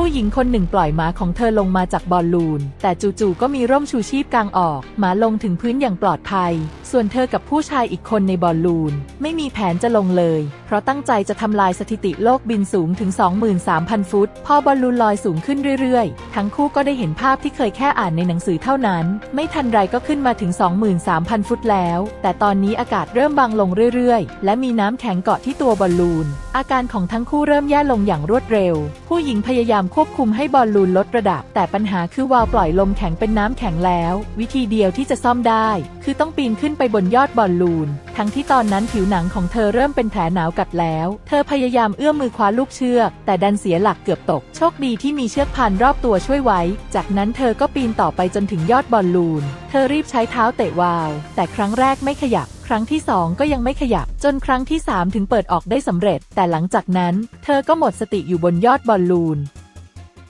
ผู้หญิงคนหนึ่งปล่อยหมาของเธอลงมาจากบอลลูน แต่จู่ๆก็มีร่มชูชีพกลางออก หมาลงถึงพื้นอย่างปลอดภัยส่วนเธอกับผู้ชายอีกคนในบอลลูน ไม่มีแผนจะลงเลย เพราะตั้งใจจะทำลายสถิติโลกบินสูงถึง 23,000 ฟุต พอบอลลูนลอยสูงขึ้นเรื่อยๆ ทั้งคู่ก็ได้เห็นภาพที่เคยแค่อ่านในหนังสือเท่านั้น ไม่ทันไรก็ขึ้นมาถึง 23,000 ฟุตแล้ว แต่ตอนนี้อากาศเริ่มบางลงเรื่อยๆ และมีน้ำแข็งเกาะที่ตัวบอลลูน อาการของทั้งคู่เริ่มแย่ลงอย่างรวดเร็ว ผู้หญิงพยายามควบคุมให้บอลลูนลดระดับ แต่ปัญหาคือวาล์วปล่อยลมแข็งเป็นน้ำแข็งแล้ว วิธีเดียวที่จะซ่อมได้ คือต้องปีนขึ้นไปบนยอดบอลลูน ทั้งที่ตอนนั้นผิวหนังของเธอเริ่มเป็นแผลหนาวกัดแล้ว เธอพยายามเอื้อมมือคว้าลูกเชือก แต่ดันเสียหลักเกือบตก โชคดีที่มีเชือกพันรอบตัวช่วยไว้ จากนั้นเธอก็ปีนต่อไปจนถึงยอดบอลลูน เธอรีบใช้เท้าเตะวาว แต่ครั้งแรกไม่ขยับครั้งที่สองก็ยังไม่ขยับ จนครั้งที่สามถึงเปิดออกได้สำเร็จ แต่หลังจากนั้น เธอก็หมดสติอยู่บนยอดบอลลูน